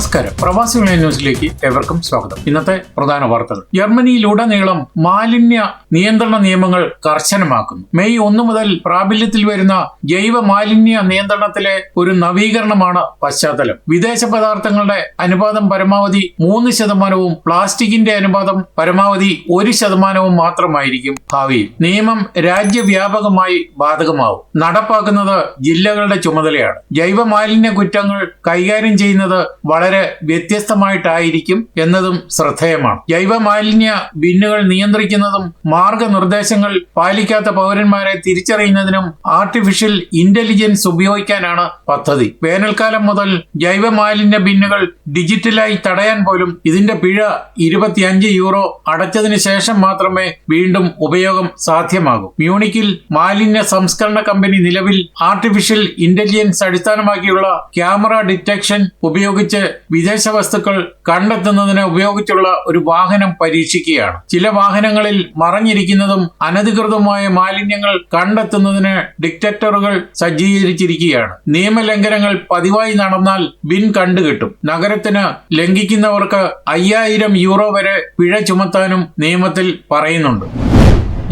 നമസ്കാരം. പ്രവാസി ന്യൂസിലേക്ക് ഏവർക്കും സ്വാഗതം. ഇന്നത്തെ പ്രധാന വാർത്തകൾ. ജർമ്മനിയിലുടനീളം മാലിന്യ നിയന്ത്രണ നിയമങ്ങൾ കർശനമാക്കുന്നു. മെയ് ഒന്ന് മുതൽ പ്രാബല്യത്തിൽ വരുന്ന ജൈവ മാലിന്യ നിയന്ത്രണത്തിലെ ഒരു നവീകരണമാണ് പശ്ചാത്തലം. വിദേശ പദാർത്ഥങ്ങളുടെ അനുപാതം പരമാവധി മൂന്ന് ശതമാനവും പ്ലാസ്റ്റിക്കിന്റെ അനുപാതം പരമാവധി ഒരു ശതമാനവും മാത്രമായിരിക്കും ഭാവിയിൽ. നിയമം രാജ്യവ്യാപകമായി ബാധകമാവും. നടപ്പാക്കുന്നത് ജില്ലകളുടെ ചുമതലയാണ്. ജൈവ മാലിന്യ കുറ്റങ്ങൾ കൈകാര്യം ചെയ്യുന്നത് വളരെ വ്യത്യസ്തമായിട്ടായിരിക്കും എന്നതും ശ്രദ്ധേയമാണ്. ജൈവ മാലിന്യ ബിന്നുകൾ നിയന്ത്രിക്കുന്നതും മാർഗനിർദ്ദേശങ്ങൾ പാലിക്കാത്ത പൗരന്മാരെ തിരിച്ചറിയുന്നതിനും ആർട്ടിഫിഷ്യൽ ഇന്റലിജൻസ് ഉപയോഗിക്കാനാണ് പദ്ധതി. വേനൽക്കാലം മുതൽ ജൈവ മാലിന്യ ബിന്നുകൾ ഡിജിറ്റലായി തടയാൻ പോലും ഇതിന്റെ പിഴ ഇരുപത്തിയഞ്ച് യൂറോ അടച്ചതിന് ശേഷം മാത്രമേ വീണ്ടും ഉപയോഗം സാധ്യമാകൂ. മ്യൂണിക്കിൽ മാലിന്യ സംസ്കരണ കമ്പനി നിലവിൽ ആർട്ടിഫിഷ്യൽ ഇന്റലിജൻസ് അടിസ്ഥാനമാക്കിയുള്ള ക്യാമറ ഡിറ്റക്ഷൻ ഉപയോഗിച്ച് വിദേശ വസ്തുക്കൾ കണ്ടെത്തുന്നതിന് ഉപയോഗിച്ചുള്ള ഒരു വാഹനം പരീക്ഷിക്കുകയാണ്. ചില വാഹനങ്ങളിൽ മറഞ്ഞിരിക്കുന്നതും അനധികൃതമായ മാലിന്യങ്ങൾ കണ്ടെത്തുന്നതിന് ഡിക്റ്റേറ്ററുകൾ സജ്ജീകരിച്ചിരിക്കുകയാണ്. നിയമലംഘനങ്ങൾ പതിവായി നടന്നാൽ ബിൻ കണ്ടുകിട്ടും. നഗരത്തിന് ലംഘിക്കുന്നവർക്ക് അയ്യായിരം യൂറോ വരെ പിഴ ചുമത്താനും നിയമത്തിൽ പറയുന്നുണ്ട്.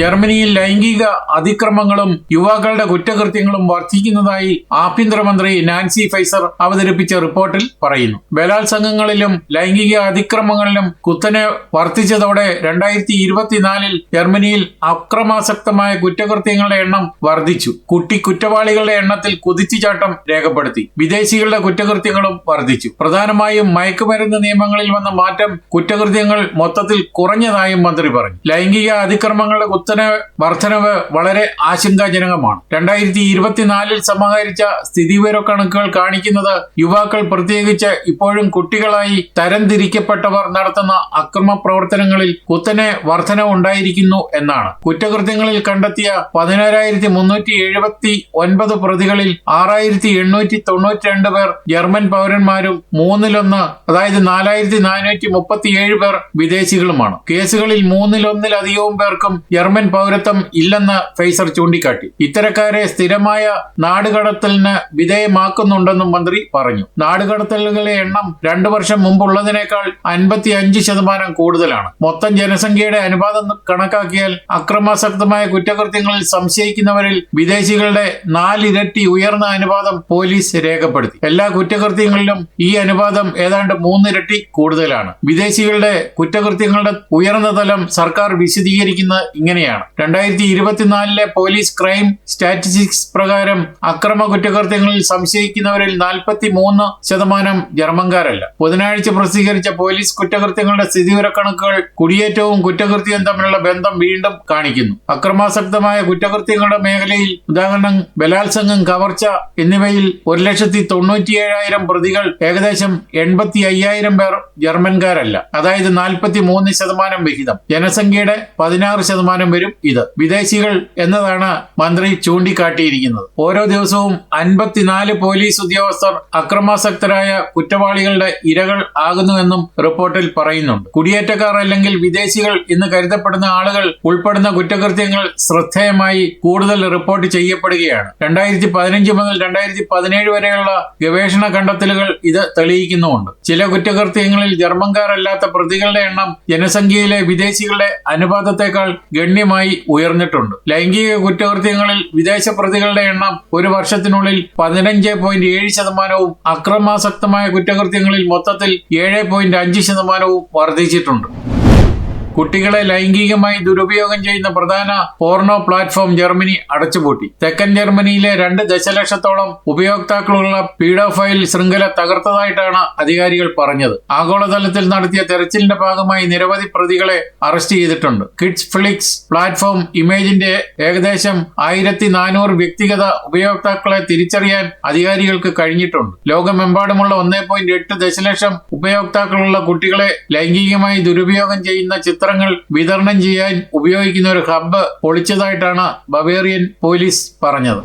ജർമ്മനിയിൽ ലൈംഗിക അതിക്രമങ്ങളും യുവാക്കളുടെ കുറ്റകൃത്യങ്ങളും വർദ്ധിക്കുന്നതായി ആഭ്യന്തരമന്ത്രി നാൻസി ഫൈസർ അവതരിപ്പിച്ച റിപ്പോർട്ടിൽ പറയുന്നു. ബലാത്സംഗങ്ങളിലും ലൈംഗിക അതിക്രമങ്ങളിലും കുത്തനെ വർദ്ധിച്ചതോടെ രണ്ടായിരത്തി ഇരുപത്തിനാലിൽ ജർമ്മനിയിൽ അക്രമാസക്തമായ കുറ്റകൃത്യങ്ങളുടെ എണ്ണം വർദ്ധിച്ചു. കുട്ടി കുറ്റവാളികളുടെ എണ്ണത്തിൽ കുതിച്ചുചാട്ടം രേഖപ്പെടുത്തി. വിദേശികളുടെ കുറ്റകൃത്യങ്ങളും വർദ്ധിച്ചു. പ്രധാനമായും മയക്കുമരുന്ന് നിയമങ്ങളിൽ വന്ന മാറ്റം കുറ്റകൃത്യങ്ങൾ മൊത്തത്തിൽ കുറഞ്ഞതായും മന്ത്രി പറഞ്ഞു. ലൈംഗിക അതിക്രമങ്ങളുടെ കുത്തനെ വർധനവ് വളരെ ആശങ്കാജനകമാണ്. രണ്ടായിരത്തി ഇരുപത്തിനാലിൽ സമാഹരിച്ച സ്ഥിതിവിവര കണക്കുകൾ കാണിക്കുന്നത് യുവാക്കൾ പ്രത്യേകിച്ച് ഇപ്പോഴും കുട്ടികളായി തരംതിരിക്കപ്പെട്ടവർ നടത്തുന്ന അക്രമ പ്രവർത്തനങ്ങളിൽ കുത്തനെ വർധന ഉണ്ടായിരിക്കുന്നു എന്നാണ്. കുറ്റകൃത്യങ്ങളിൽ കണ്ടെത്തിയ പതിനാറായിരത്തി മുന്നൂറ്റി എഴുപത്തി ഒൻപത് പ്രതികളിൽ ആറായിരത്തി എണ്ണൂറ്റി തൊണ്ണൂറ്റി രണ്ട് പേർ ജർമ്മൻ പൗരന്മാരും മൂന്നിലൊന്ന് അതായത് നാലായിരത്തി നാനൂറ്റി മുപ്പത്തിയേഴ് പേർ വിദേശികളുമാണ്. കേസുകളിൽ മൂന്നിലൊന്നിലധികവും പേർക്കും ജർമ്മൻ പൗരത്വം ഇല്ലെന്ന് ഫൈസർ ചൂണ്ടിക്കാട്ടി. ഇത്തരക്കാരെ സ്ഥിരമായ നാടുകടത്തലിന് വിധേയമാക്കുന്നുണ്ടെന്നും മന്ത്രി പറഞ്ഞു. നാടുകടത്തലുകളുടെ എണ്ണം രണ്ടു വർഷം മുമ്പുള്ളതിനേക്കാൾ അൻപത്തി അഞ്ച് ശതമാനം കൂടുതലാണ്. മൊത്തം ജനസംഖ്യയുടെ അനുപാതം കണക്കാക്കിയാൽ അക്രമാസക്തമായ കുറ്റകൃത്യങ്ങളിൽ സംശയിക്കുന്നവരിൽ വിദേശികളുടെ നാലിരട്ടി ഉയർന്ന അനുപാതം പോലീസ് രേഖപ്പെടുത്തി. എല്ലാ കുറ്റകൃത്യങ്ങളിലും ഈ അനുപാതം ഏതാണ്ട് മൂന്നിരട്ടി കൂടുതലാണ്. വിദേശികളുടെ കുറ്റകൃത്യങ്ങളുടെ ഉയർന്ന തലം സർക്കാർ വിശദീകരിക്കുന്നത് ഇങ്ങനെയാണ്. രണ്ടായിരത്തി ഇരുപത്തിനാലിലെ പോലീസ് ക്രൈം സ്റ്റാറ്റിസ്റ്റിക്സ് പ്രകാരം അക്രമ കുറ്റകൃത്യങ്ങളിൽ സംശയിക്കുന്നവരിൽ നാൽപ്പത്തി മൂന്ന് ശതമാനം ജർമ്മൻകാരല്ല. ബുധനാഴ്ച പ്രസിദ്ധീകരിച്ച പോലീസ് കുറ്റകൃത്യങ്ങളുടെ സ്ഥിതിവിവരക്കണക്കുകൾ കുടിയേറ്റവും കുറ്റകൃത്യവും തമ്മിലുള്ള ബന്ധം വീണ്ടും കാണിക്കുന്നു. അക്രമാസക്തമായ കുറ്റകൃത്യങ്ങളുടെ മേഖലയിൽ ഉദാഹരണം ബലാത്സംഗം കവർച്ച എന്നിവയിൽ ഒരു ലക്ഷത്തി തൊണ്ണൂറ്റിയേഴായിരം പ്രതികൾ ഏകദേശം എൺപത്തി അയ്യായിരം പേർ ജർമ്മൻകാരല്ല. അതായത് നാൽപ്പത്തി മൂന്ന് ശതമാനം വിഹിതം. ജനസംഖ്യയുടെ പതിനാറ് ശതമാനം വരും ഇത്. വിദേശികൾ എന്നതാണ് മന്ത്രി ചൂണ്ടിക്കാട്ടിയിരിക്കുന്നത്. ഓരോ ദിവസവും അൻപത്തിനാല് പോലീസ് ഉദ്യോഗസ്ഥർ അക്രമാസക്തരായ കുറ്റവാളികളുടെ ഇരകൾ ആകുന്നുവെന്നും റിപ്പോർട്ടിൽ പറയുന്നുണ്ട്. കുടിയേറ്റക്കാർ അല്ലെങ്കിൽ വിദേശികൾ എന്ന് കരുതപ്പെടുന്ന ആളുകൾ ഉൾപ്പെടുന്ന കുറ്റകൃത്യങ്ങൾ ശ്രദ്ധേയമായി കൂടുതൽ റിപ്പോർട്ട് ചെയ്യപ്പെടുകയാണ്. രണ്ടായിരത്തി പതിനഞ്ച് മുതൽ രണ്ടായിരത്തി പതിനേഴ് വരെയുള്ള ഗവേഷണ കണ്ടെത്തലുകൾ ഇത് തെളിയിക്കുന്നുമുണ്ട്. ചില കുറ്റകൃത്യങ്ങളിൽ ജർമ്മൻകാരല്ലാത്ത പ്രതികളുടെ എണ്ണം ജനസംഖ്യയിലെ വിദേശികളുടെ അനുപാതത്തെക്കാൾ ഗണ്യമായി ഉയർന്നിട്ടുണ്ട്. ലൈംഗിക കുറ്റകൃത്യങ്ങളിൽ വിദേശ പ്രതികളുടെ എണ്ണം ഒരു വർഷത്തിനുള്ളിൽ പതിനഞ്ച് പോയിന്റ് ഏഴ് ശതമാനവും അക്രമാസക്തമായ കുറ്റകൃത്യങ്ങളിൽ മൊത്തത്തിൽ ഏഴ് പോയിന്റ് അഞ്ച് ശതമാനവും വർദ്ധിച്ചിട്ടുണ്ട്. കുട്ടികളെ ലൈംഗികമായി ദുരുപയോഗം ചെയ്യുന്ന പ്രധാന പോർണോ പ്ലാറ്റ്ഫോം ജർമ്മനി അടച്ചുപൂട്ടി. തെക്കൻ ജർമ്മനിയിലെ രണ്ട് ദശലക്ഷത്തോളം ഉപയോക്താക്കളുള്ള പീഡോഫൈൽ ശൃംഖല തകർത്തതായിട്ടാണ് അധികാരികൾ പറഞ്ഞത്. ആഗോളതലത്തിൽ നടത്തിയ തെരച്ചിലിന്റെ ഭാഗമായി നിരവധി പ്രതികളെ അറസ്റ്റ് ചെയ്തിട്ടുണ്ട്. കിഡ്സ് ഫ്ലിക്സ് പ്ലാറ്റ്ഫോം ഇമേജിന്റെ ഏകദേശം ആയിരത്തി നാനൂറ് വ്യക്തിഗത ഉപയോക്താക്കളെ തിരിച്ചറിയാൻ അധികാരികൾക്ക് കഴിഞ്ഞിട്ടുണ്ട്. ലോകമെമ്പാടുമുള്ള ഒന്നേ പോയിന്റ് എട്ട് ദശലക്ഷം ഉപയോക്താക്കളുള്ള കുട്ടികളെ ലൈംഗികമായി ദുരുപയോഗം ചെയ്യുന്ന ചിത്രങ്ങൾ വിതരണം ചെയ്യാൻ ഉപയോഗിക്കുന്ന ഒരു ഹബ്ബ് പൊളിച്ചതായിട്ടാണ് ബവേറിയൻ പോലീസ് പറഞ്ഞത്.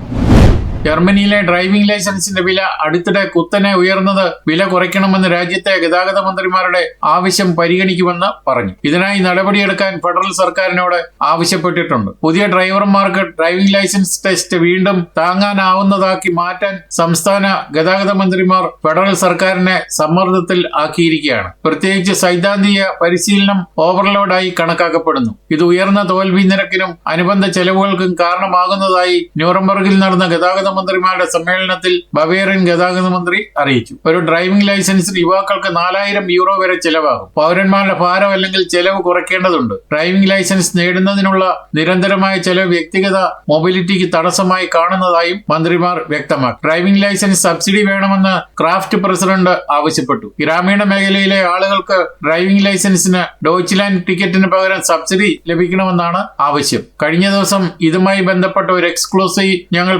ജർമ്മനിയിലെ ഡ്രൈവിംഗ് ലൈസൻസിന്റെ വില അടുത്തിടെ കുത്തനെ ഉയർന്നത് വില കുറയ്ക്കണമെന്ന് രാജ്യത്തെ ഗതാഗത മന്ത്രിമാരുടെ ആവശ്യം പരിഗണിക്കുമെന്ന് പറഞ്ഞു. ഇതിനായി നടപടിയെടുക്കാൻ ഫെഡറൽ സർക്കാരിനോട് ആവശ്യപ്പെട്ടിട്ടുണ്ട്. പുതിയ ഡ്രൈവർമാർക്ക് ഡ്രൈവിംഗ് ലൈസൻസ് ടെസ്റ്റ് വീണ്ടും താങ്ങാനാവുന്നതാക്കി മാറ്റാൻ സംസ്ഥാന ഗതാഗത മന്ത്രിമാർ ഫെഡറൽ സർക്കാരിനെ സമ്മർദ്ദത്തിൽ ആക്കിയിരിക്കുകയാണ്. പ്രത്യേകിച്ച് സൈദ്ധാന്തിക പരിശീലനം ഓവർലോഡായി കണക്കാക്കപ്പെടുന്നു. ഇത് ഉയർന്ന തോൽവി നിരക്കിനും അനുബന്ധ ചെലവുകൾക്കും കാരണമാകുന്നതായി ന്യൂറംബർഗിൽ നടന്ന ഗതാഗത മന്ത്രിമാരുടെ സമ്മേളനത്തിൽ ബവേറിയൻ ഗതാഗത മന്ത്രി അറിയിച്ചു. ഒരു ഡ്രൈവിംഗ് ലൈസൻസിന് യുവാക്കൾക്ക് നാലായിരം യൂറോ വരെ ചെലവാകും. പൗരന്മാരുടെ ഭാരം അല്ലെങ്കിൽ ചെലവ് കുറയ്ക്കേണ്ടതുണ്ട്. ഡ്രൈവിംഗ് ലൈസൻസ് നേടുന്നതിനുള്ള നിരന്തരമായ ചെലവ് വ്യക്തിഗത മൊബിലിറ്റിക്ക് തടസ്സമായി കാണുന്നതായും മന്ത്രിമാർ വ്യക്തമാക്കി. ഡ്രൈവിംഗ് ലൈസൻസ് സബ്സിഡി വേണമെന്ന് ക്രാഫ്റ്റ് പ്രസിഡന്റ് ആവശ്യപ്പെട്ടു. ഗ്രാമീണ മേഖലയിലെ ആളുകൾക്ക് ഡ്രൈവിംഗ് ലൈസൻസിന് ഡോച്ച്ലാൻഡ് ടിക്കറ്റിന് പകരം സബ്സിഡി ലഭിക്കണമെന്നാണ് ആവശ്യം. കഴിഞ്ഞ ദിവസം ഇതുമായി ബന്ധപ്പെട്ട ഒരു എക്സ്ക്ലൂസീവ് ഞങ്ങൾ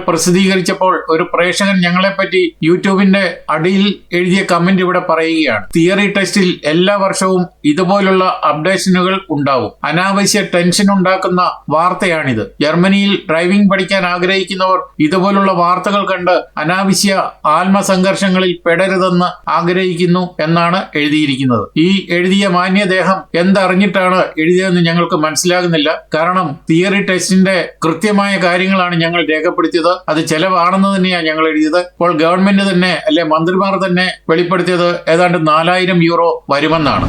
പ്രസിദ്ധീകരിച്ചപ്പോൾ ഒരു പ്രേക്ഷകൻ ഞങ്ങളെപ്പറ്റി യൂട്യൂബിന്റെ അടിയിൽ എഴുതിയ കമന്റ് ഇവിടെ പറയുകയാണ്. തിയറി ടെസ്റ്റിൽ എല്ലാ വർഷവും ഇതുപോലുള്ള അപ്ഡേഷനുകൾ ഉണ്ടാവും. അനാവശ്യ ടെൻഷൻ ഉണ്ടാക്കുന്ന വാർത്തയാണിത്. ജർമ്മനിയിൽ ഡ്രൈവിംഗ് പഠിക്കാൻ ആഗ്രഹിക്കുന്നവർ ഇതുപോലുള്ള വാർത്തകൾ കണ്ട് അനാവശ്യ ആത്മസംഘർഷങ്ങളിൽ പെടരുതെന്ന് ആഗ്രഹിക്കുന്നു എന്നാണ് എഴുതിയിരിക്കുന്നത്. ഈ എഴുതിയ മാന്യദേഹം എന്തറിഞ്ഞിട്ടാണ് എഴുതിയതെന്ന് ഞങ്ങൾക്ക് മനസ്സിലാകുന്നില്ല. കാരണം തിയറി ടെസ്റ്റിന്റെ കൃത്യമായ കാര്യങ്ങളാണ് ഞങ്ങൾ രേഖപ്പെടുത്തിയത്. അത് ചെലവാണെന്ന് തന്നെയാണ് ഞങ്ങൾ എഴുതിയത്. അപ്പോൾ ഗവൺമെന്റ് തന്നെ അല്ലെ മന്ത്രിമാർ തന്നെ വെളിപ്പെടുത്തിയത് ഏതാണ്ട് നാലായിരം യൂറോ വരുമെന്നാണ്.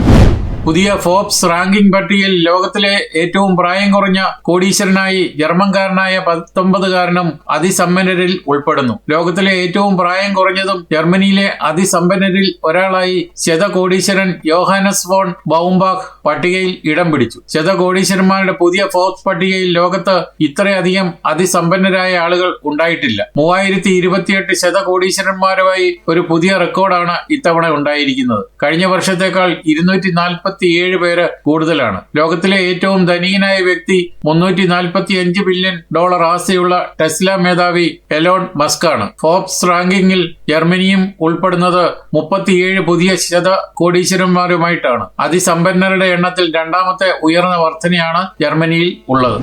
പുതിയ ഫോബ്സ് റാങ്കിംഗ് പട്ടികയിൽ ലോകത്തിലെ ഏറ്റവും പ്രായം കുറഞ്ഞ കോടീശ്വരനായി ജർമ്മൻകാരനായ പത്തൊമ്പതുകാരനും അതിസമ്പന്നരിൽ ഉൾപ്പെടുന്നു. ലോകത്തിലെ ഏറ്റവും പ്രായം കുറഞ്ഞതും ജർമ്മനിയിലെ അതിസമ്പന്നരിൽ ഒരാളായി ശതകോടീശ്വരൻ യോഹാനസ് വോൺ ബൗംബാഖ് പട്ടികയിൽ ഇടം പിടിച്ചു. ശതകോടീശ്വരന്മാരുടെ പുതിയ ഫോബ്സ് പട്ടികയിൽ ലോകത്ത് ഇത്രയധികം അതിസമ്പന്നരായ ആളുകൾ ഉണ്ടായിട്ടില്ല. മൂവായിരത്തി ഇരുപത്തിയെട്ട് ശതകോടീശ്വരന്മാരുമായി ഒരു പുതിയ റെക്കോർഡാണ് ഇത്തവണ ഉണ്ടായിരിക്കുന്നത്. കഴിഞ്ഞ വർഷത്തേക്കാൾ ഇരുന്നൂറ്റി നാൽപ്പത്തിയേഴ് പേര് കൂടുതലാണ്. ലോകത്തിലെ ഏറ്റവും ധനികനായ വ്യക്തി മുന്നൂറ്റി നാൽപ്പത്തി അഞ്ച് ബില്യൺ ഡോളർ ആസ്തിയുള്ള ടെസ്ല മേധാവി എലോൺ മസ്കാണ്. ഫോബ്സ് റാങ്കിങ്ങിൽ ജർമ്മനിയും ഉൾപ്പെടുന്നത് മുപ്പത്തിയേഴ് പുതിയ ശത കോടീശ്വരന്മാരുമായിട്ടാണ്. അതിസമ്പന്നരുടെ എണ്ണത്തിൽ രണ്ടാമത്തെ ഉയർന്ന വർധനയാണ് ജർമ്മനിയിൽ ഉള്ളത്.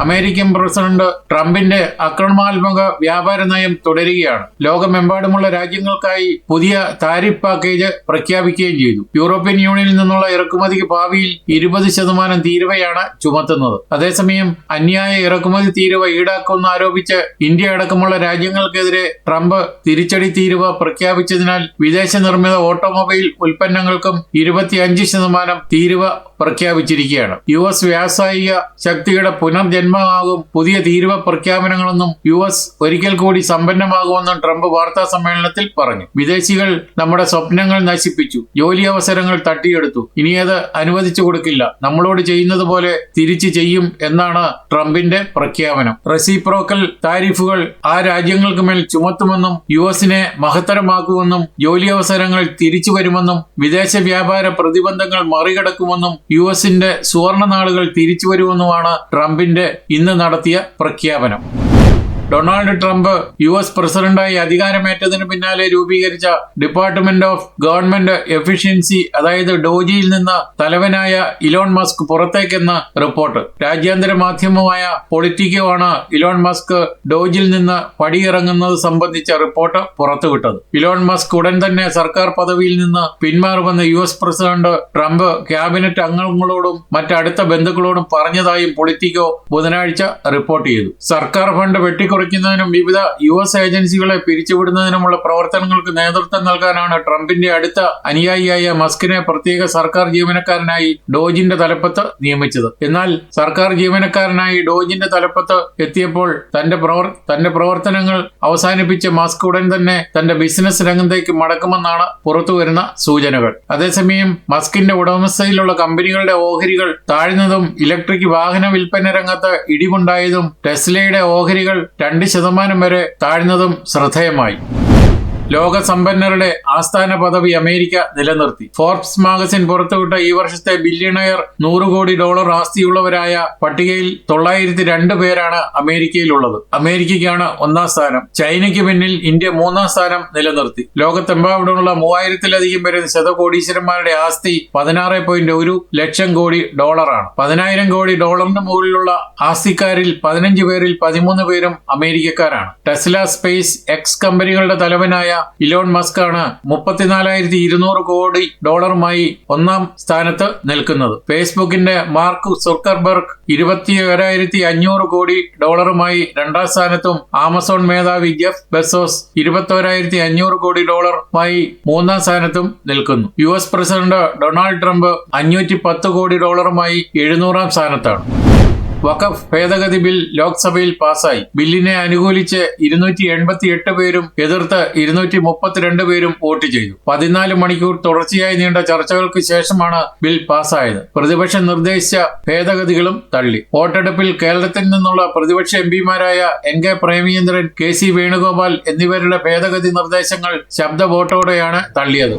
അമേരിക്കൻ പ്രസിഡന്റ് ട്രംപിന്റെ ആക്രമണാത്മക വ്യാപാര നയം തുടരുകയാണ്. ലോകമെമ്പാടുമുള്ള രാജ്യങ്ങൾക്കായി പുതിയ താരിഫ് പാക്കേജ് പ്രഖ്യാപിക്കുകയും ചെയ്തു. യൂറോപ്യൻ യൂണിയനിൽ നിന്നുള്ള ഇറക്കുമതിക്ക് ഭാവിയിൽ ഇരുപത് ശതമാനം തീരുവയാണ് ചുമത്തുന്നത്. അതേസമയം അന്യായ ഇറക്കുമതി തീരുവ ഈടാക്കുമെന്ന് ആരോപിച്ച് ഇന്ത്യ അടക്കമുള്ള രാജ്യങ്ങൾക്കെതിരെ ട്രംപ് തിരിച്ചടി തീരുവ പ്രഖ്യാപിച്ചതിനാൽ വിദേശ നിർമ്മിത ഓട്ടോമൊബൈൽ ഉൽപ്പന്നങ്ങൾക്കും ഇരുപത്തിയഞ്ച് ശതമാനം തീരുവ പ്രഖ്യാപിച്ചിരിക്കുകയാണ്. യു എസ് വ്യാവസായിക ശക്തിയുടെ പുനർജന്മമാകും പുതിയ തീരുവ പ്രഖ്യാപനങ്ങളെന്നും യു എസ് ഒരിക്കൽ കൂടി സമ്പന്നമാകുമെന്നും ട്രംപ് വാർത്താ സമ്മേളനത്തിൽ പറഞ്ഞു. വിദേശികൾ നമ്മുടെ സ്വപ്നങ്ങൾ നശിപ്പിച്ചു. ജോലി അവസരങ്ങൾ തട്ടിയെടുത്തു. ഇനി അത് അനുവദിച്ചു കൊടുക്കില്ല. നമ്മളോട് ചെയ്യുന്നത് പോലെ തിരിച്ചു ചെയ്യും എന്നാണ് ട്രംപിന്റെ പ്രഖ്യാപനം. റെസിപ്രോക്കൽ താരിഫുകൾ ആ രാജ്യങ്ങൾക്ക് മേൽ ചുമത്തുമെന്നും യു എസിനെ മഹത്തരമാക്കുമെന്നും ജോലി അവസരങ്ങൾ തിരിച്ചു വരുമെന്നും വിദേശ വ്യാപാര പ്രതിബന്ധങ്ങൾ മറികടക്കുമെന്നും യു എസിന്റെ സുവർണ നാളുകൾ തിരിച്ചു വരുമെന്നുമാണ് ട്രംപിന്റെ ഇന്ന് നടത്തിയ പ്രഖ്യാപനം. ഡൊണാൾഡ് ട്രംപ് യു എസ് പ്രസിഡന്റായി അധികാരമേറ്റതിന് പിന്നാലെ രൂപീകരിച്ച ഡിപ്പാർട്ട്മെന്റ് ഓഫ് ഗവൺമെന്റ് എഫിഷ്യൻസി അതായത് ഡോജിയിൽ നിന്ന് തലവനായ ഇലോൺ മസ്ക് പുറത്തേക്കെന്ന് റിപ്പോർട്ട്. രാജ്യാന്തര മാധ്യമമായ പൊളിറ്റിക്കോ ആണ് ഇലോൺ മസ്ക് ഡോജിൽ നിന്ന് പടിയിറങ്ങുന്നത് സംബന്ധിച്ച റിപ്പോർട്ട് പുറത്തുവിട്ടത്. ഇലോൺ മസ്ക് ഉടൻ തന്നെ സർക്കാർ പദവിയിൽ നിന്ന് പിന്മാറുമെന്ന് U S president Trump cabinet അംഗങ്ങളോടും മറ്റടുത്ത ബന്ധുക്കളോടും പറഞ്ഞതായും പൊളിറ്റിക്കോ ബുധനാഴ്ച റിപ്പോർട്ട് ചെയ്തു. സർക്കാർ ഫണ്ട് വെട്ടിക്കുറയ്ക്കുന്നതിനും വിവിധ യു എസ് ഏജൻസികളെ പിരിച്ചുവിടുന്നതിനുമുള്ള പ്രവർത്തനങ്ങൾക്ക് നേതൃത്വം നൽകാനാണ് ട്രംപിന്റെ അടുത്ത അനുയായിയായ മസ്കിനെ പ്രത്യേക സർക്കാർ ജീവനക്കാരനായി ഡോജിന്റെ തലപ്പത്ത് നിയമിച്ചത്. എന്നാൽ സർക്കാർ ജീവനക്കാരനായി ഡോജിന്റെ തലപ്പത്ത് എത്തിയപ്പോൾ തന്റെ പ്രവർ തന്റെ പ്രവർത്തനങ്ങൾ അവസാനിപ്പിച്ച മസ്ക് ഉടൻ തന്നെ തന്റെ ബിസിനസ് രംഗത്തേക്ക് മടക്കുമെന്നാണ് പുറത്തുവരുന്ന സൂചനകൾ. അതേസമയം മസ്കിന്റെ ഉടമസ്ഥയിലുള്ള കമ്പനികളുടെ ഓഹരികൾ താഴ്ന്നതും ഇലക്ട്രിക് വാഹന വിൽപ്പന രംഗത്ത് ഇടിവുണ്ടായതും ടെസ്ലയുടെ ഓഹരികൾ രണ്ട് ശതമാനം വരെ താഴ്ന്നതും ശ്രദ്ധേയമായി. ലോക സമ്പന്നരുടെ ആസ്ഥാന പദവി അമേരിക്ക നിലനിർത്തി. ഫോർബ്സ് മാഗസിൻ പുറത്തുവിട്ട ഈ വർഷത്തെ ബില്യണയർ നൂറ് കോടി ഡോളർ ആസ്തിയുള്ളവരായ പട്ടികയിൽ തൊള്ളായിരത്തി രണ്ട് പേരാണ് അമേരിക്കയിലുള്ളത്. അമേരിക്കയ്ക്കാണ് ഒന്നാം സ്ഥാനം. ചൈനയ്ക്ക് പിന്നിൽ ഇന്ത്യ മൂന്നാം സ്ഥാനം നിലനിർത്തി. ലോകത്തെമ്പാടുമുള്ള മൂവായിരത്തിലധികം വരുന്ന ശതകോടീശ്വരന്മാരുടെ ആസ്തി പതിനാറ് പോയിന്റ് ഒരു ലക്ഷം കോടി ഡോളറാണ്. പതിനായിരം കോടി ഡോളറിന് മുകളിലുള്ള ആസ്തിക്കാരിൽ പതിനഞ്ച് പേരിൽ പതിമൂന്ന് പേരും അമേരിക്കക്കാരാണ്. ടെസ്ല സ്പേസ് എക്സ് കമ്പനികളുടെ തലവനായ ഇലോൺ മസ്ക് ആണ് മുപ്പത്തിനാലായിരത്തി ഇരുന്നൂറ് കോടി ഡോളറുമായി ഒന്നാം സ്ഥാനത്ത് നിൽക്കുന്നത്. ഫേസ്ബുക്കിന്റെ മാർക്ക് സുക്കർബർഗ് ഇരുപത്തിയൊരായിരത്തി അഞ്ഞൂറ് കോടി ഡോളറുമായി രണ്ടാം സ്ഥാനത്തും ആമസോൺ മേധാവി ജെഫ് ബെസോസ് ഇരുപത്തോരായിരത്തി അഞ്ഞൂറ് കോടി ഡോളറുമായി മൂന്നാം സ്ഥാനത്തും നിൽക്കുന്നു. U S president Donald Trump അഞ്ഞൂറ്റി പത്ത് കോടി ഡോളറുമായി എഴുന്നൂറാം സ്ഥാനത്താണ്. വഖഫ് ഭേദഗതി ബിൽ ലോക്സഭയിൽ പാസായി. ബില്ലിനെ അനുകൂലിച്ച് ഇരുന്നൂറ്റി എൺപത്തി എട്ട് പേരും എതിർത്ത് ഇരുന്നൂറ്റി മുപ്പത്തിരണ്ട് പേരും വോട്ട് ചെയ്തു. പതിനാല് മണിക്കൂർ തുടർച്ചയായി നീണ്ട ചർച്ചകൾക്ക് ശേഷമാണ് ബിൽ പാസായത്. പ്രതിപക്ഷം നിർദ്ദേശിച്ച ഭേദഗതികളും തള്ളി. വോട്ടെടുപ്പിൽ കേരളത്തിൽ നിന്നുള്ള പ്രതിപക്ഷ M പിമാരായ N K Premachandran K C Venugopal എന്നിവരുടെ ഭേദഗതി നിർദ്ദേശങ്ങൾ ശബ്ദ വോട്ടോടെയാണ് തള്ളിയത്.